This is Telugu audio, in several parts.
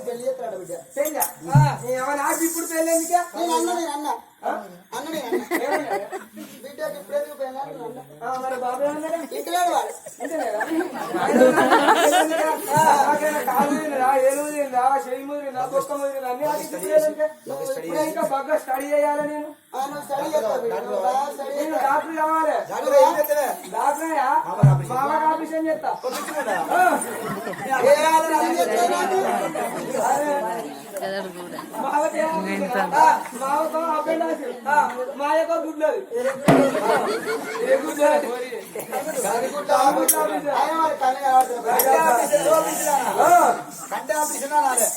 పెళ్ళి చేస్తాడు బిడ్డ? పెళ్ళా? ఏమో నాకు ఇప్పుడు పెళ్ళి ఎందుకే? నేను అన్న నేను అన్న. అన్న నేను అన్న. బిడ్డకి ఇప్పుడే మరి బాబు ఏమన్నాడు వాడు. ఇంకా. బాగా స్టడీ చేయాలి నేను. డాక్టర్ కావాలి. డాక్టరయ్యా బాబాకి ఆపరేషన్ చేస్తా ఆ. ఏ ఆవిడ అది చేస్తావు నాకు? మావకి ఆ, మాయకో గుడ్లది ఏ గుడ్లది?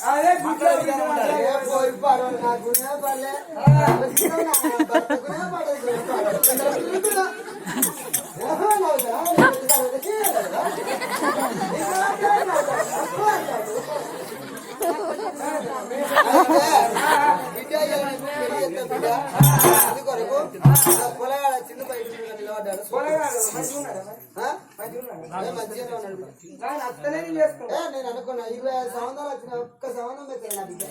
అది గుట్ట, అందుకొరకు ఇలా పొలగాడ చిన్న బయట నిలబడ్డాడు. పొలగాడు మంచిగా ఉన్నాడా? నేను అనుకున్నా ఇరవై ఐదు సంవత్సరాలు వచ్చిన ఒక్క సంవత్సరం పెట్టాను నా బిడ్డ.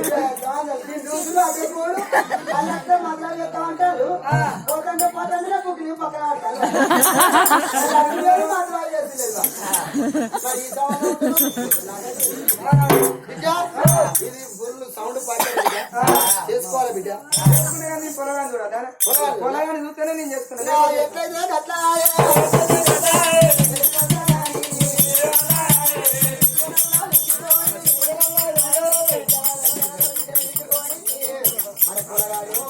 ఇరవై ఐదు సంవత్సరాలు. రోజులు అదే ఉంటారు. పోతంటే పోతంటే కుక్కి పక్కన ఆడతారు రెండు వేలు మసాలా చేస్తలేదు మరి ఈ సంవత్సరం బిడ్డ ఇది ఫుల్ సౌండ్ చేసుకోవాలి బిడ్డ పొలగాని చూడాలి పొలగాని. చూస్తేనే నేను చేసుకున్నా అట్లా పొలగాడు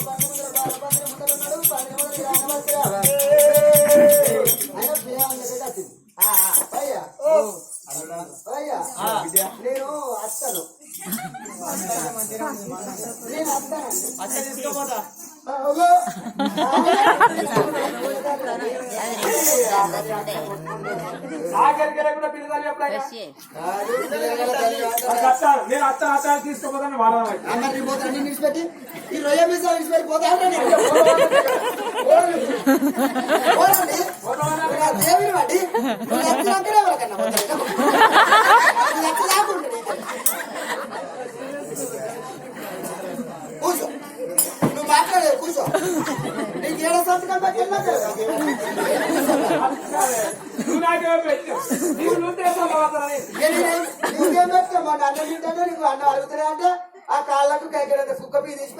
నేను అత్త అత్త తీసుకోపోతాను వాడాలి పోతాను పోతా విడిచిపెట్టి ఈ రొయ్య విడిచిపెట్టి దేవుని వాడి అక్కడ వాళ్ళకన్నా నువ్వు తెలుసు? అన్న తింటానే నీకు అన్న అడుగుతున్నా అంటే ఆ కాళ్ళకు కైకడంత కుక్క పీ తీసి